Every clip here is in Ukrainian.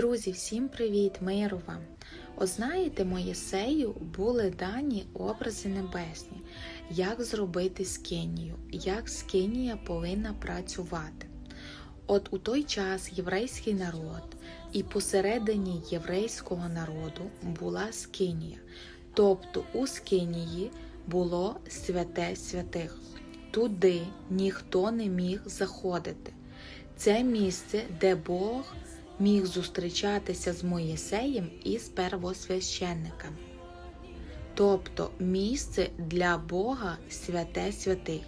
Друзі, всім привіт, миру вам! От знаєте, Моїсею були дані образи небесні, як зробити скинію, як скинія повинна працювати. От у той час єврейський народ і посередині єврейського народу була скинія, тобто у скинії було святе святих. Туди ніхто не міг заходити. Це місце, де Бог міг зустрічатися з Моїсеєм і з первосвященниками. Тобто місце для Бога святе святих.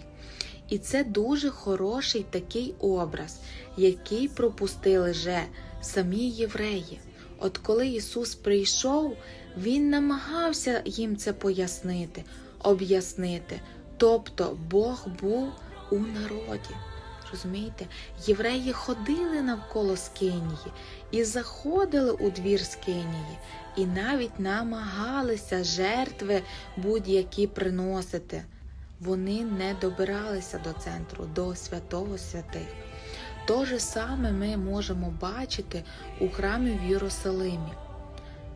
І це дуже хороший такий образ, який пропустили вже самі євреї. От коли Ісус прийшов, Він намагався їм це пояснити, об'яснити. Тобто Бог був у народі. Розумієте, євреї ходили навколо Скинії і заходили у двір Скинії, і навіть намагалися жертви будь-які приносити. Вони не добиралися до центру, до святого святих. То же саме ми можемо бачити у храмі в Єрусалимі.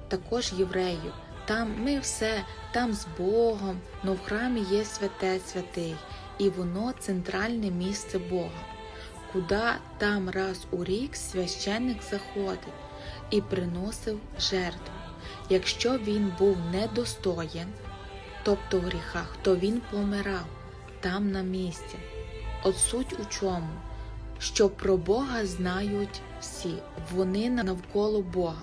Також євреїв. Там ми все, там з Богом, але в храмі є святе святих, і воно центральне місце Бога, куди там раз у рік священник заходить і приносив жертву. Якщо він був недостоєн, тобто в гріхах, то він помирав там на місці. От суть у чому? Що про Бога знають всі, вони навколо Бога,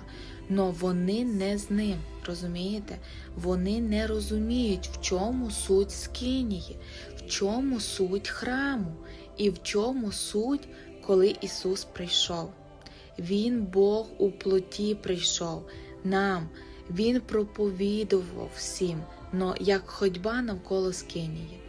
но вони не з ним. Розумієте? Вони не розуміють, в чому суть скинії, в чому суть храму і в чому суть, коли Ісус прийшов. Він Бог у плоті прийшов нам, Він проповідував всім, но як ходьба навколо скинії.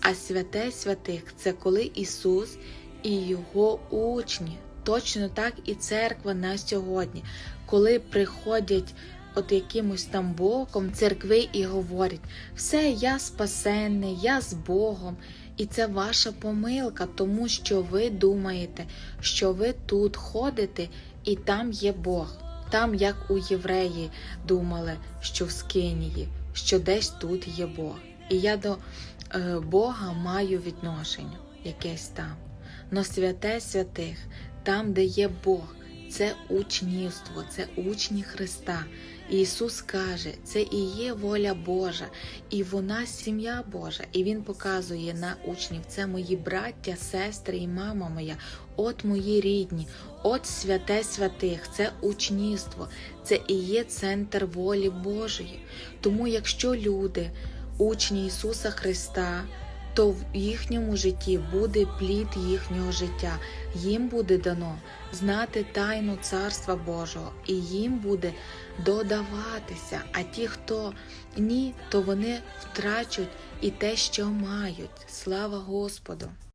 А святе святих це коли Ісус і Його учні. Точно так і церква на сьогодні, коли приходять от якимось там боком церкви і говорять, все, я спасенний, я з Богом. І це ваша помилка, тому що ви думаєте, що ви тут ходите і там є Бог. Там, як у євреї думали, що в Скинії, що десь тут є Бог. І я до е, Бога маю відношення якесь там. Но святе святих, там, де є Бог, це учнівство, це учні Христа. Ісус каже, це і є воля Божа, і вона сім'я Божа. І Він показує на учнів: це мої браття, сестри і мама моя, от мої рідні, от святе святих, це учнівство, це і є центр волі Божої. Тому, якщо люди, учні Ісуса Христа, то в їхньому житті буде плід їхнього життя, їм буде дано знати тайну Царства Божого, і їм буде додаватися. А ті, хто ні, то вони втрачуть і те, що мають. Слава Господу!